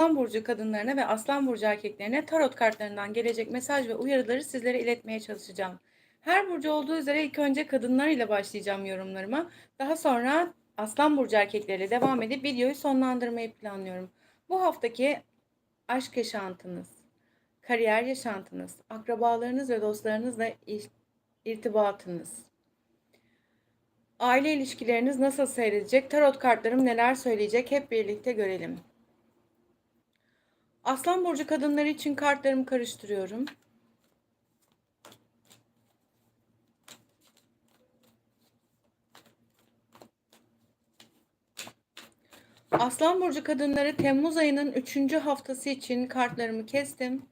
Aslan burcu kadınlarına ve Aslan burcu erkeklerine tarot kartlarından gelecek mesaj ve uyarıları sizlere iletmeye çalışacağım. Her burcu olduğu üzere ilk önce kadınlar ile başlayacağım yorumlarıma. Daha sonra Aslan burcu erkekleriyle devam edip videoyu sonlandırmayı planlıyorum. Bu haftaki aşk yaşantınız, kariyer yaşantınız, akrabalarınız ve dostlarınızla irtibatınız, aile ilişkileriniz nasıl seyredecek, tarot kartlarım neler söyleyecek hep birlikte görelim. Aslan burcu kadınları için kartlarımı karıştırıyorum. Aslan burcu kadınları Temmuz ayının 3. haftası için kartlarımı kestim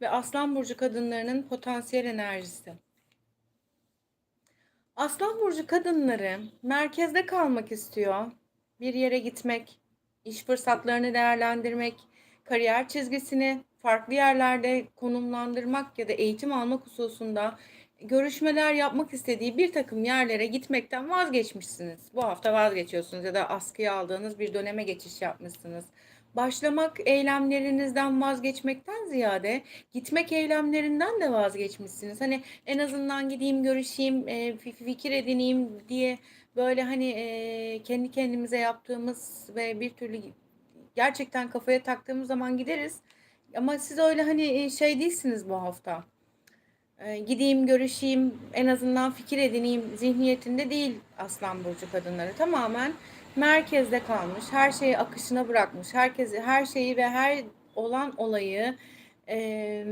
ve Aslan burcu kadınlarının potansiyel enerjisi. Aslan burcu kadınları merkezde kalmak istiyor. Bir yere gitmek, iş fırsatlarını değerlendirmek, kariyer çizgisini farklı yerlerde konumlandırmak ya da eğitim almak hususunda görüşmeler yapmak istediği bir takım yerlere gitmekten vazgeçmişsiniz. Bu hafta vazgeçiyorsunuz ya da askıya aldığınız bir döneme geçiş yapmışsınız. Başlamak eylemlerinizden vazgeçmekten ziyade gitmek eylemlerinden de vazgeçmişsiniz. Hani en azından gideyim görüşeyim, e, fikir edineyim diye böyle hani e, kendi kendimize yaptığımız ve bir türlü gerçekten kafaya taktığımız zaman gideriz. Ama siz öyle hani şey değilsiniz bu hafta. Ee, gideyim, görüşeyim, en azından fikir edineyim zihniyetinde değil Aslan burcu kadınları. Tamamen merkezde kalmış, her şeyi akışına bırakmış. Herkes her şeyi ve her olan olayı e,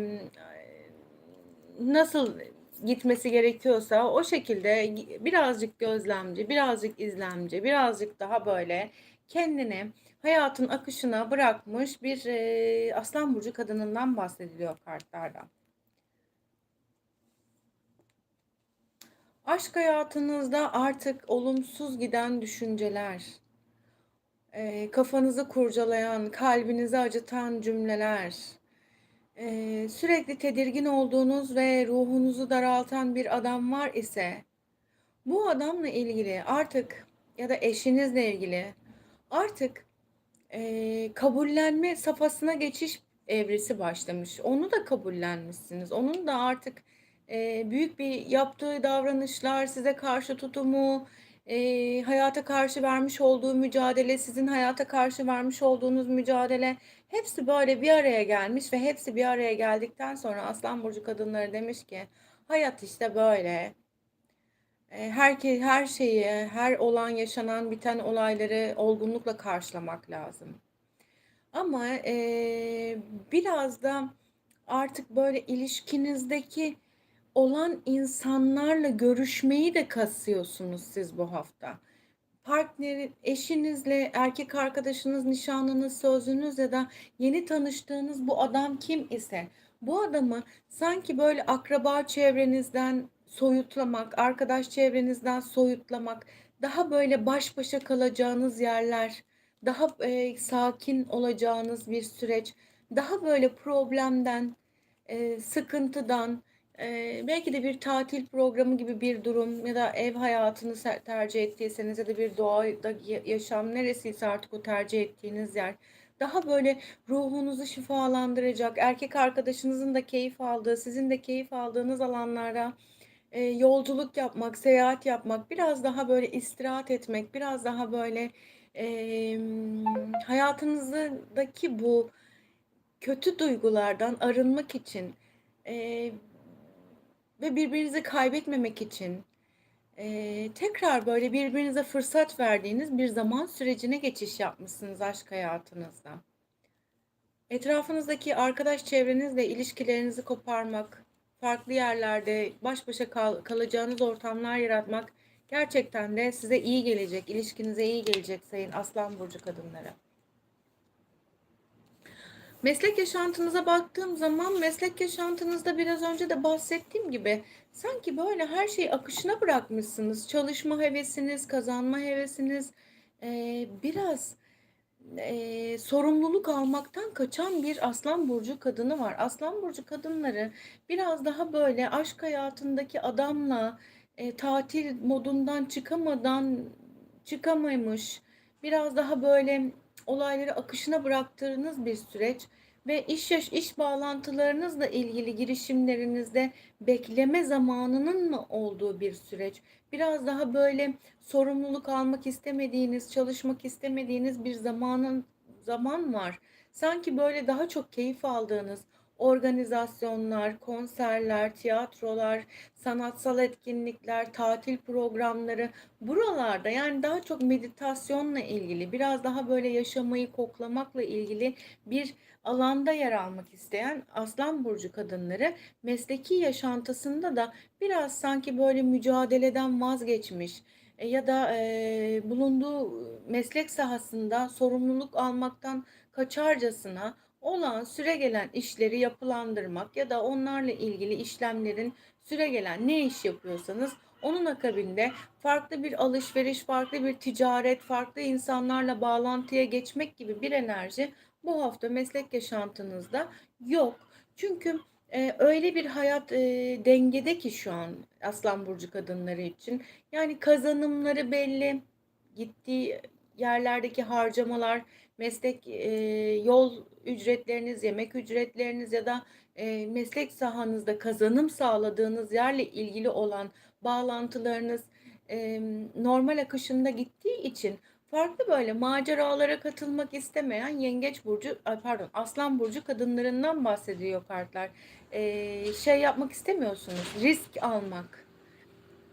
nasıl gitmesi gerekiyorsa o şekilde birazcık gözlemci, birazcık izlemci, birazcık daha böyle kendini hayatın akışına bırakmış bir e, Aslan burcu kadınından bahsediliyor kartlarda. Aşk hayatınızda artık olumsuz giden düşünceler, e, kafanızı kurcalayan, kalbinizi acıtan cümleler, e, sürekli tedirgin olduğunuz ve ruhunuzu daraltan bir adam var ise, bu adamla ilgili artık ya da eşinizle ilgili artık e, kabullenme safhasına geçiş evresi başlamış. Onu da kabullenmişsiniz. Onun da artık e, büyük bir yaptığı davranışlar, size karşı tutumu, e, hayata karşı vermiş olduğu mücadele, sizin hayata karşı vermiş olduğunuz mücadele hepsi böyle bir araya gelmiş ve hepsi bir araya geldikten sonra Aslan Burcu kadınları demiş ki hayat işte böyle. E, herke, her şeyi, her olan yaşanan biten olayları olgunlukla karşılamak lazım. Ama e, biraz da artık böyle ilişkinizdeki olan insanlarla görüşmeyi de kasıyorsunuz siz bu hafta. Partneri, eşinizle, erkek arkadaşınız, nişanlınız, sözünüz ya da yeni tanıştığınız bu adam kim ise bu adamı sanki böyle akraba çevrenizden soyutlamak, arkadaş çevrenizden soyutlamak, daha böyle baş başa kalacağınız yerler, daha e, sakin olacağınız bir süreç, daha böyle problemden, e, sıkıntıdan, e, belki de bir tatil programı gibi bir durum ya da ev hayatını tercih ettiyseniz ya da bir doğada yaşam neresiyse artık o tercih ettiğiniz yer daha böyle ruhunuzu şifalandıracak, erkek arkadaşınızın da keyif aldığı, sizin de keyif aldığınız alanlara e, yolculuk yapmak, seyahat yapmak, biraz daha böyle istirahat etmek, biraz daha böyle e, hayatınızdaki bu kötü duygulardan arınmak için e, ve birbirinizi kaybetmemek için e, tekrar böyle birbirinize fırsat verdiğiniz bir zaman sürecine geçiş yapmışsınız aşk hayatınızda. Etrafınızdaki arkadaş çevrenizle ilişkilerinizi koparmak, farklı yerlerde baş başa kal kalacağınız ortamlar yaratmak gerçekten de size iyi gelecek, ilişkinize iyi gelecek sayın Aslan Burcu kadınları. Meslek yaşantınıza baktığım zaman meslek yaşantınızda biraz önce de bahsettiğim gibi sanki böyle her şeyi akışına bırakmışsınız. Çalışma hevesiniz, kazanma hevesiniz e, biraz e, sorumluluk almaktan kaçan bir Aslan Burcu kadını var. Aslan Burcu kadınları biraz daha böyle aşk hayatındaki adamla e, tatil modundan çıkamadan çıkamamış. Biraz daha böyle olayları akışına bıraktığınız bir süreç ve iş yaş iş bağlantılarınızla ilgili girişimlerinizde bekleme zamanının mı olduğu bir süreç. Biraz daha böyle sorumluluk almak istemediğiniz, çalışmak istemediğiniz bir zamanın zaman var. Sanki böyle daha çok keyif aldığınız organizasyonlar, konserler, tiyatrolar, sanatsal etkinlikler, tatil programları buralarda yani daha çok meditasyonla ilgili, biraz daha böyle yaşamayı koklamakla ilgili bir alanda yer almak isteyen Aslan burcu kadınları mesleki yaşantısında da biraz sanki böyle mücadeleden vazgeçmiş e, ya da e, bulunduğu meslek sahasında sorumluluk almaktan kaçarcasına olan süregelen işleri yapılandırmak ya da onlarla ilgili işlemlerin süregelen ne iş yapıyorsanız onun akabinde farklı bir alışveriş, farklı bir ticaret, farklı insanlarla bağlantıya geçmek gibi bir enerji bu hafta meslek yaşantınızda yok. Çünkü e, öyle bir hayat e, dengede ki şu an Aslan Burcu kadınları için. Yani kazanımları belli, gittiği yerlerdeki harcamalar, meslek e, yol ücretleriniz, yemek ücretleriniz ya da e, meslek sahanızda kazanım sağladığınız yerle ilgili olan bağlantılarınız e, normal akışında gittiği için farklı böyle maceralara katılmak istemeyen yengeç burcu pardon aslan burcu kadınlarından bahsediyor kartlar. E, şey yapmak istemiyorsunuz, risk almak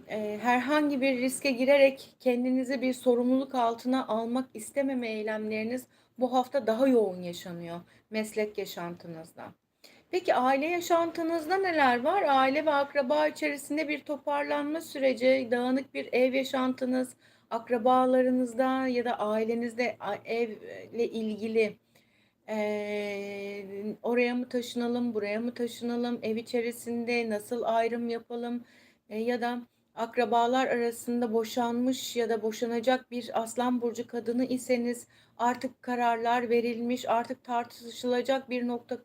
e, herhangi bir riske girerek kendinizi bir sorumluluk altına almak istememe eylemleriniz bu hafta daha yoğun yaşanıyor meslek yaşantınızda. Peki aile yaşantınızda neler var? Aile ve akraba içerisinde bir toparlanma süreci, dağınık bir ev yaşantınız, akrabalarınızda ya da ailenizde evle ilgili e, oraya mı taşınalım, buraya mı taşınalım, ev içerisinde nasıl ayrım yapalım e, ya da akrabalar arasında boşanmış ya da boşanacak bir aslan burcu kadını iseniz artık kararlar verilmiş, artık tartışılacak bir nokta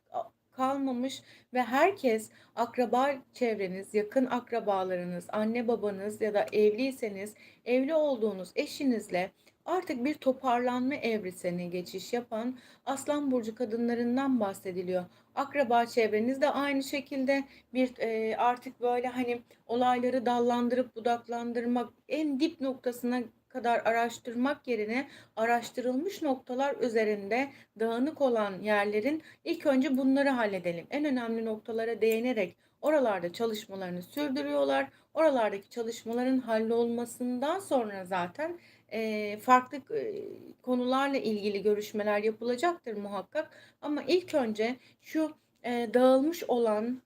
kalmamış ve herkes akraba çevreniz, yakın akrabalarınız, anne babanız ya da evliyseniz evli olduğunuz eşinizle artık bir toparlanma evresine geçiş yapan Aslan burcu kadınlarından bahsediliyor. Akraba çevreniz de aynı şekilde bir e, artık böyle hani olayları dallandırıp budaklandırmak en dip noktasına kadar araştırmak yerine araştırılmış noktalar üzerinde dağınık olan yerlerin ilk önce bunları halledelim. En önemli noktalara değinerek oralarda çalışmalarını sürdürüyorlar. Oralardaki çalışmaların hallolmasından sonra zaten e, farklı e, konularla ilgili görüşmeler yapılacaktır muhakkak. Ama ilk önce şu e, dağılmış olan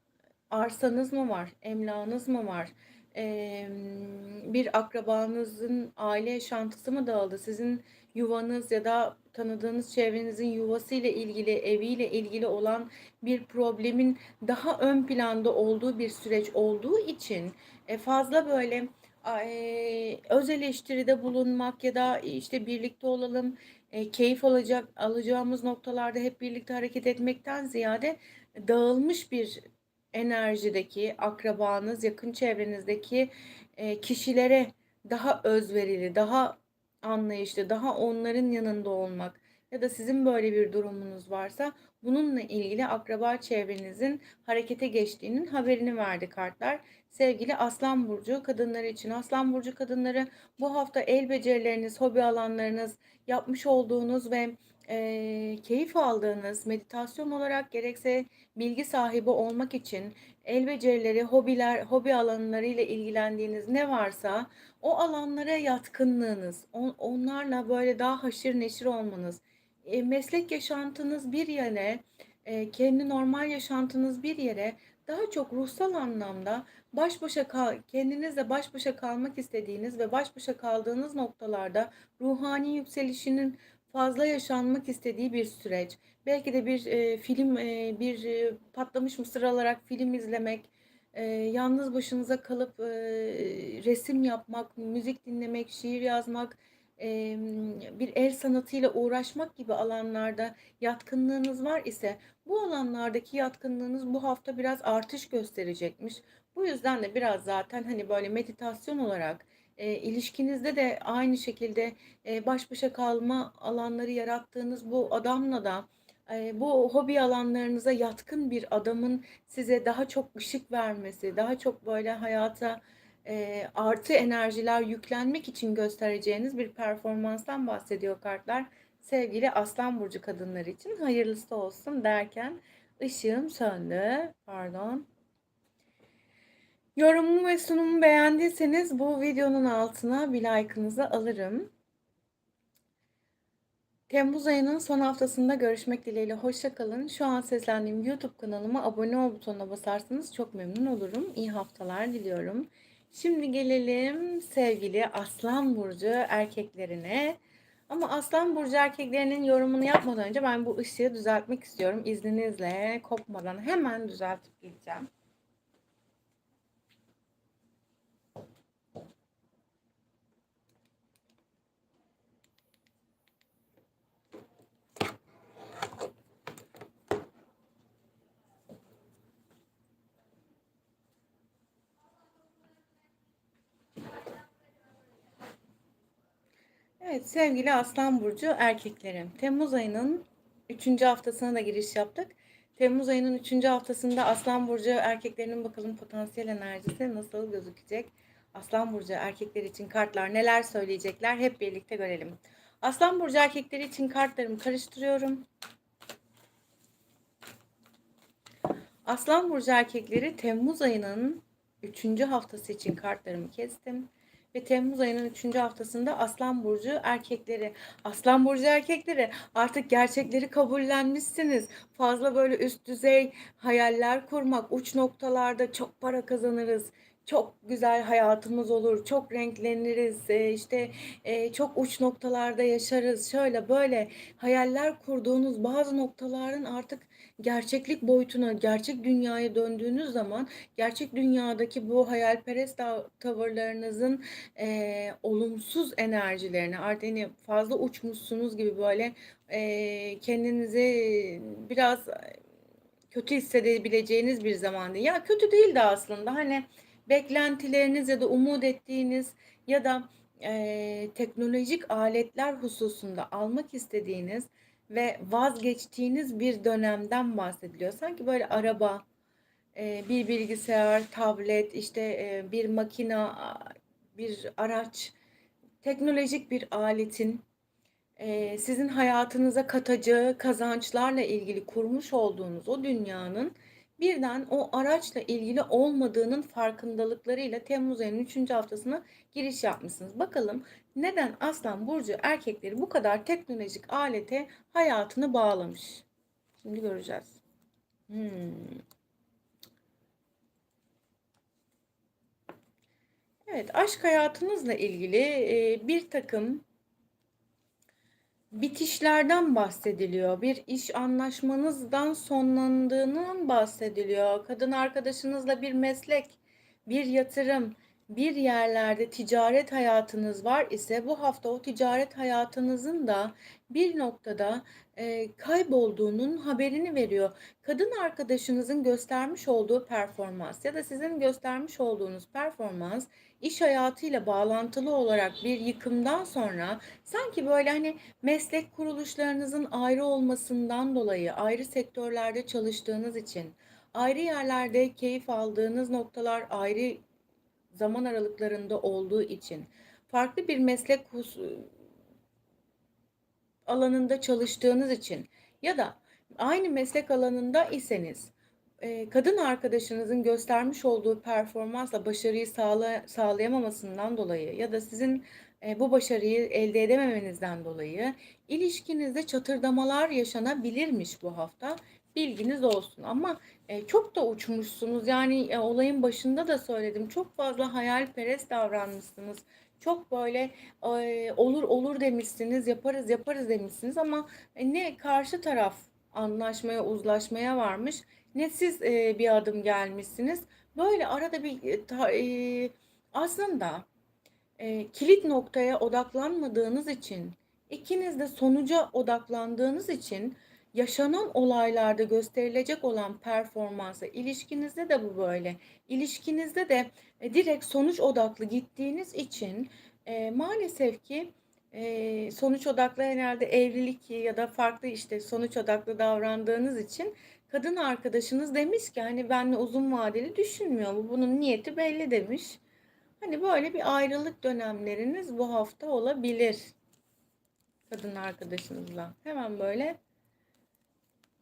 arsanız mı var, emlakınız mı var, e, bir akrabanızın aile yaşantısı mı dağıldı, sizin yuvanız ya da tanıdığınız çevrenizin yuvası ile ilgili, eviyle ilgili olan bir problemin daha ön planda olduğu bir süreç olduğu için e, fazla böyle e, öz eleştiride bulunmak ya da işte birlikte olalım, e, keyif alacak alacağımız noktalarda hep birlikte hareket etmekten ziyade dağılmış bir enerjideki akrabanız, yakın çevrenizdeki e, kişilere daha özverili, daha anlayışlı, daha onların yanında olmak ya da sizin böyle bir durumunuz varsa bununla ilgili akraba çevrenizin harekete geçtiğinin haberini verdi kartlar. Sevgili Aslan Burcu kadınları için Aslan Burcu kadınları bu hafta el becerileriniz, hobi alanlarınız, yapmış olduğunuz ve e, keyif aldığınız meditasyon olarak gerekse bilgi sahibi olmak için el becerileri, hobiler, hobi alanları ile ilgilendiğiniz ne varsa o alanlara yatkınlığınız, on, onlarla böyle daha haşır neşir olmanız, e, meslek yaşantınız bir yere, e, kendi normal yaşantınız bir yere daha çok ruhsal anlamda baş başa kal, kendinizle baş başa kalmak istediğiniz ve baş başa kaldığınız noktalarda ruhani yükselişinin fazla yaşanmak istediği bir süreç. Belki de bir e, film, e, bir e, patlamış mısır alarak film izlemek, e, yalnız başınıza kalıp e, resim yapmak, müzik dinlemek, şiir yazmak, e, bir el sanatıyla uğraşmak gibi alanlarda yatkınlığınız var ise bu alanlardaki yatkınlığınız bu hafta biraz artış gösterecekmiş. Bu yüzden de biraz zaten hani böyle meditasyon olarak Eee, ilişkinizde de aynı şekilde, eee, baş başa kalma alanları yarattığınız bu adamla da, eee, bu hobi alanlarınıza yatkın bir adamın size daha çok ışık vermesi, daha çok böyle hayata, eee, artı enerjiler yüklenmek için göstereceğiniz bir performanstan bahsediyor kartlar. Sevgili Aslan burcu kadınları için hayırlısı olsun derken ışığım söndü. Pardon. Yorumumu ve sunumumu beğendiyseniz bu videonun altına bir like'ınızı alırım. Temmuz ayının son haftasında görüşmek dileğiyle hoşça kalın. Şu an seslendiğim YouTube kanalıma abone ol butonuna basarsanız çok memnun olurum. İyi haftalar diliyorum. Şimdi gelelim sevgili Aslan burcu erkeklerine. Ama Aslan burcu erkeklerinin yorumunu yapmadan önce ben bu ışığı düzeltmek istiyorum. İzninizle kopmadan hemen düzeltip gideceğim. Evet sevgili Aslan Burcu erkeklerim. Temmuz ayının 3. haftasına da giriş yaptık. Temmuz ayının 3. haftasında Aslan Burcu erkeklerinin bakalım potansiyel enerjisi nasıl gözükecek? Aslan Burcu erkekler için kartlar neler söyleyecekler hep birlikte görelim. Aslan Burcu erkekleri için kartlarımı karıştırıyorum. Aslan Burcu erkekleri Temmuz ayının 3. haftası için kartlarımı kestim ve Temmuz ayının 3. haftasında Aslan Burcu erkekleri. Aslan Burcu erkekleri artık gerçekleri kabullenmişsiniz. Fazla böyle üst düzey hayaller kurmak, uç noktalarda çok para kazanırız çok güzel hayatımız olur, çok renkleniriz, e, işte e, çok uç noktalarda yaşarız. Şöyle böyle hayaller kurduğunuz bazı noktaların artık gerçeklik boyutuna, gerçek dünyaya döndüğünüz zaman gerçek dünyadaki bu hayalperest tavırlarınızın e, olumsuz enerjilerini artık hani fazla uçmuşsunuz gibi böyle e, kendinizi biraz kötü hissedebileceğiniz bir zaman değil. Ya kötü değil de aslında hani beklentileriniz ya da umut ettiğiniz ya da e, teknolojik aletler hususunda almak istediğiniz ve vazgeçtiğiniz bir dönemden bahsediliyor. Sanki böyle araba, e, bir bilgisayar, tablet, işte e, bir makina, bir araç, teknolojik bir aletin e, sizin hayatınıza katacağı kazançlarla ilgili kurmuş olduğunuz o dünyanın birden o araçla ilgili olmadığının farkındalıklarıyla Temmuz ayının 3. haftasına giriş yapmışsınız. Bakalım neden Aslan Burcu erkekleri bu kadar teknolojik alete hayatını bağlamış? Şimdi göreceğiz. Hmm. Evet, aşk hayatınızla ilgili bir takım bitişlerden bahsediliyor. Bir iş anlaşmanızdan sonlandığından bahsediliyor. Kadın arkadaşınızla bir meslek, bir yatırım, bir yerlerde ticaret hayatınız var ise bu hafta o ticaret hayatınızın da bir noktada e, kaybolduğunun haberini veriyor. Kadın arkadaşınızın göstermiş olduğu performans ya da sizin göstermiş olduğunuz performans iş hayatıyla bağlantılı olarak bir yıkımdan sonra sanki böyle hani meslek kuruluşlarınızın ayrı olmasından dolayı ayrı sektörlerde çalıştığınız için ayrı yerlerde keyif aldığınız noktalar ayrı zaman aralıklarında olduğu için farklı bir meslek alanında çalıştığınız için ya da aynı meslek alanında iseniz kadın arkadaşınızın göstermiş olduğu performansla başarıyı sağla, sağlayamamasından dolayı ya da sizin bu başarıyı elde edememenizden dolayı ilişkinizde çatırdamalar yaşanabilirmiş bu hafta. Bilginiz olsun ama çok da uçmuşsunuz. Yani olayın başında da söyledim. Çok fazla hayalperest davranmışsınız. Çok böyle olur olur demişsiniz, yaparız yaparız demişsiniz ama ne karşı taraf anlaşmaya, uzlaşmaya varmış ne siz e, bir adım gelmişsiniz. Böyle arada bir e, ta, e, aslında e, kilit noktaya odaklanmadığınız için ikiniz de sonuca odaklandığınız için yaşanan olaylarda gösterilecek olan performansa ilişkinizde de bu böyle. İlişkinizde de e, direkt sonuç odaklı gittiğiniz için e, maalesef ki e, sonuç odaklı herhalde evlilik ya da farklı işte sonuç odaklı davrandığınız için kadın arkadaşınız demiş ki hani benle uzun vadeli düşünmüyor mu? Bunun niyeti belli demiş. Hani böyle bir ayrılık dönemleriniz bu hafta olabilir kadın arkadaşınızla. Hemen böyle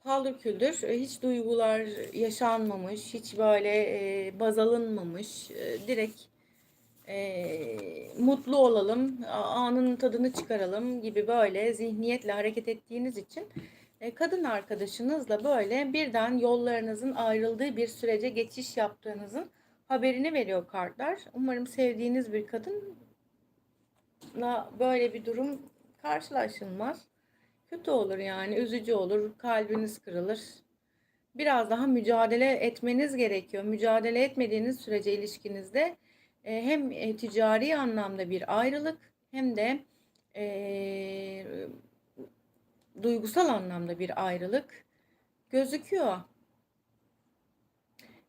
paldır küldür e, hiç duygular yaşanmamış, hiç böyle e, baz alınmamış, e, direkt e, mutlu olalım, anın tadını çıkaralım gibi böyle zihniyetle hareket ettiğiniz için e, kadın arkadaşınızla böyle birden yollarınızın ayrıldığı bir sürece geçiş yaptığınızın haberini veriyor kartlar. Umarım sevdiğiniz bir kadınla böyle bir durum karşılaşılmaz. Kötü olur yani, üzücü olur, kalbiniz kırılır. Biraz daha mücadele etmeniz gerekiyor. Mücadele etmediğiniz sürece ilişkinizde e, hem e, ticari anlamda bir ayrılık hem de e, duygusal anlamda bir ayrılık gözüküyor.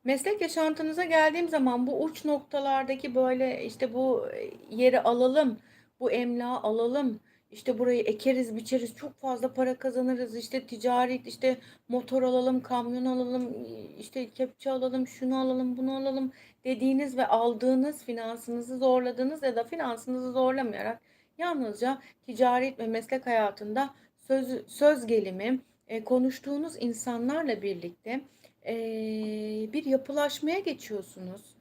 Meslek yaşantınıza geldiğim zaman bu uç noktalardaki böyle işte bu yeri alalım, bu emlağı alalım, işte burayı ekeriz, biçeriz, çok fazla para kazanırız, işte ticaret, işte motor alalım, kamyon alalım, işte kepçe alalım, şunu alalım, bunu alalım dediğiniz ve aldığınız finansınızı zorladığınız ya da finansınızı zorlamayarak yalnızca ticaret ve meslek hayatında söz, söz gelimi, e, konuştuğunuz insanlarla birlikte e, bir yapılaşmaya geçiyorsunuz.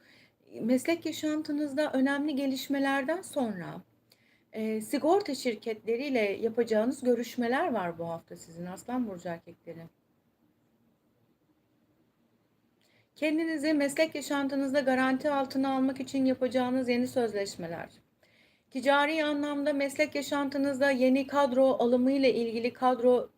Meslek yaşantınızda önemli gelişmelerden sonra e, sigorta şirketleriyle yapacağınız görüşmeler var bu hafta sizin Aslan Burcu erkekleri. Kendinizi meslek yaşantınızda garanti altına almak için yapacağınız yeni sözleşmeler. Ticari anlamda meslek yaşantınızda yeni kadro alımı ile ilgili kadro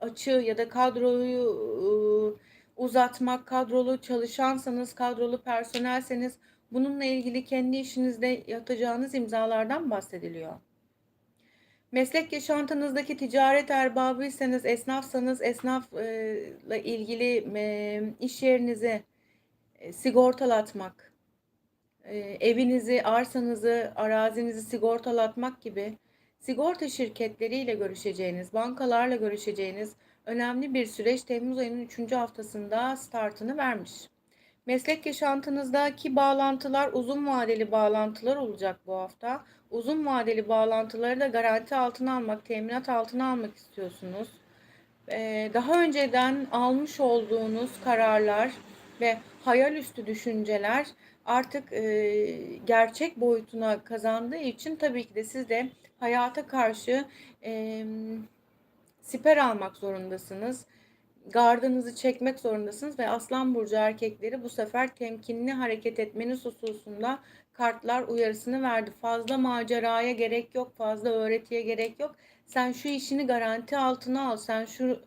açığı ya da kadroyu ıı, uzatmak, kadrolu çalışansanız, kadrolu personelseniz bununla ilgili kendi işinizde yatacağınız imzalardan bahsediliyor. Meslek yaşantınızdaki ticaret erbabıysanız, esnafsanız esnafla ilgili iş yerinizi e, sigortalatmak, e, evinizi, arsanızı, arazinizi sigortalatmak gibi sigorta şirketleriyle görüşeceğiniz, bankalarla görüşeceğiniz önemli bir süreç Temmuz ayının 3. haftasında startını vermiş. Meslek yaşantınızdaki bağlantılar uzun vadeli bağlantılar olacak bu hafta. Uzun vadeli bağlantıları da garanti altına almak, teminat altına almak istiyorsunuz. Ee, daha önceden almış olduğunuz kararlar ve hayal üstü düşünceler artık e, gerçek boyutuna kazandığı için tabii ki de siz de hayata karşı e, siper almak zorundasınız gardınızı çekmek zorundasınız ve Aslan Burcu erkekleri bu sefer temkinli hareket etmeniz hususunda kartlar uyarısını verdi. Fazla maceraya gerek yok, fazla öğretiye gerek yok. Sen şu işini garanti altına al, sen şu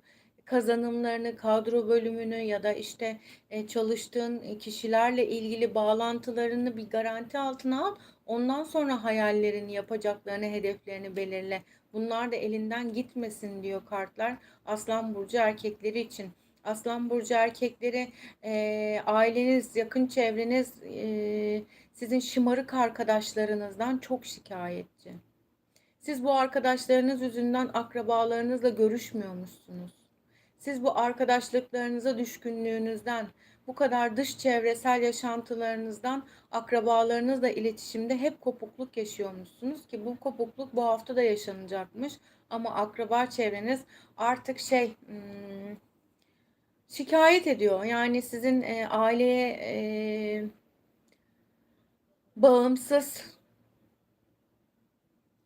kazanımlarını, kadro bölümünü ya da işte e, çalıştığın kişilerle ilgili bağlantılarını bir garanti altına al. Ondan sonra hayallerini, yapacaklarını, hedeflerini belirle. Bunlar da elinden gitmesin diyor kartlar. Aslan burcu erkekleri için. Aslan burcu erkekleri e, aileniz, yakın çevreniz e, sizin şımarık arkadaşlarınızdan çok şikayetçi. Siz bu arkadaşlarınız yüzünden akrabalarınızla görüşmüyormuşsunuz. Siz bu arkadaşlıklarınıza düşkünlüğünüzden, bu kadar dış çevresel yaşantılarınızdan akrabalarınızla iletişimde hep kopukluk yaşıyormuşsunuz ki bu kopukluk bu hafta da yaşanacakmış. Ama akraba çevreniz artık şey hmm, şikayet ediyor. Yani sizin e, aileye e, bağımsız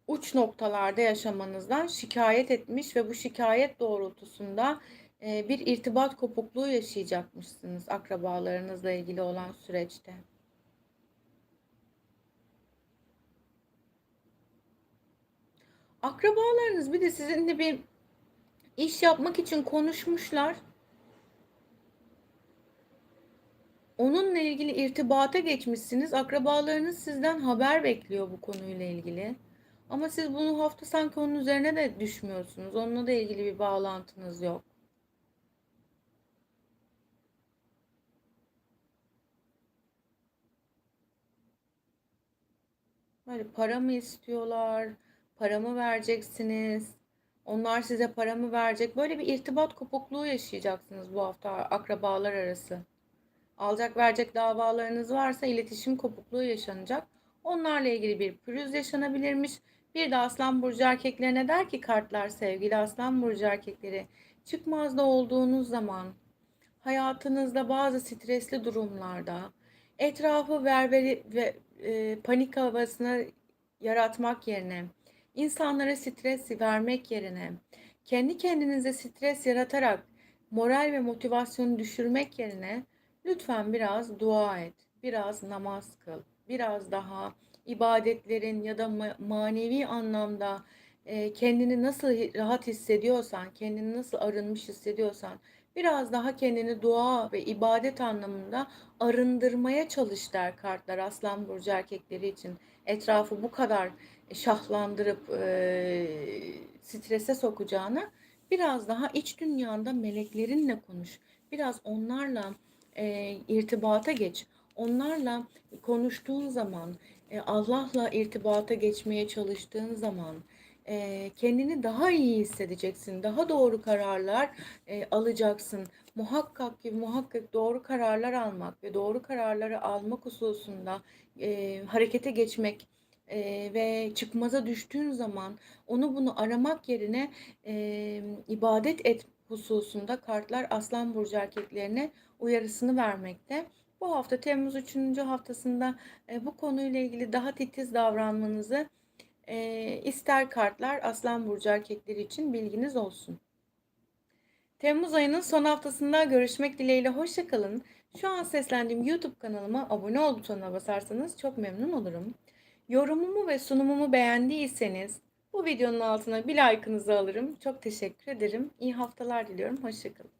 uç noktalarda yaşamanızdan şikayet etmiş ve bu şikayet doğrultusunda bir irtibat kopukluğu yaşayacakmışsınız akrabalarınızla ilgili olan süreçte. Akrabalarınız bir de sizinle bir iş yapmak için konuşmuşlar. Onunla ilgili irtibata geçmişsiniz. Akrabalarınız sizden haber bekliyor bu konuyla ilgili. Ama siz bunu hafta sanki onun üzerine de düşmüyorsunuz. Onunla da ilgili bir bağlantınız yok. Böyle para mı istiyorlar? Para mı vereceksiniz? Onlar size para mı verecek? Böyle bir irtibat kopukluğu yaşayacaksınız bu hafta akrabalar arası. Alacak verecek davalarınız varsa iletişim kopukluğu yaşanacak. Onlarla ilgili bir pürüz yaşanabilirmiş. Bir de Aslan Burcu erkeklerine der ki kartlar sevgili Aslan Burcu erkekleri çıkmazda olduğunuz zaman hayatınızda bazı stresli durumlarda etrafı verbeli ve e, panik havasına yaratmak yerine insanlara stres vermek yerine kendi kendinize stres yaratarak moral ve motivasyonu düşürmek yerine lütfen biraz dua et, biraz namaz kıl, biraz daha ibadetlerin ya da ma- manevi anlamda e, kendini nasıl rahat hissediyorsan, kendini nasıl arınmış hissediyorsan biraz daha kendini dua ve ibadet anlamında arındırmaya çalış der kartlar Aslan Burcu erkekleri için. Etrafı bu kadar şahlandırıp e, strese sokacağına biraz daha iç dünyanda meleklerinle konuş. Biraz onlarla e, irtibata geç. Onlarla konuştuğun zaman, e, Allah'la irtibata geçmeye çalıştığın zaman e, kendini daha iyi hissedeceksin. Daha doğru kararlar e, alacaksın. Muhakkak ki muhakkak doğru kararlar almak ve doğru kararları almak hususunda e, harekete geçmek e, ve çıkmaza düştüğün zaman onu bunu aramak yerine e, ibadet et hususunda kartlar Aslan Burcu erkeklerine uyarısını vermekte. Bu hafta Temmuz 3. haftasında e, bu konuyla ilgili daha titiz davranmanızı e, ister kartlar Aslan Burcu erkekleri için bilginiz olsun. Temmuz ayının son haftasında görüşmek dileğiyle hoşçakalın. Şu an seslendiğim YouTube kanalıma abone ol butonuna basarsanız çok memnun olurum. Yorumumu ve sunumumu beğendiyseniz bu videonun altına bir like'ınızı alırım. Çok teşekkür ederim. İyi haftalar diliyorum. Hoşçakalın.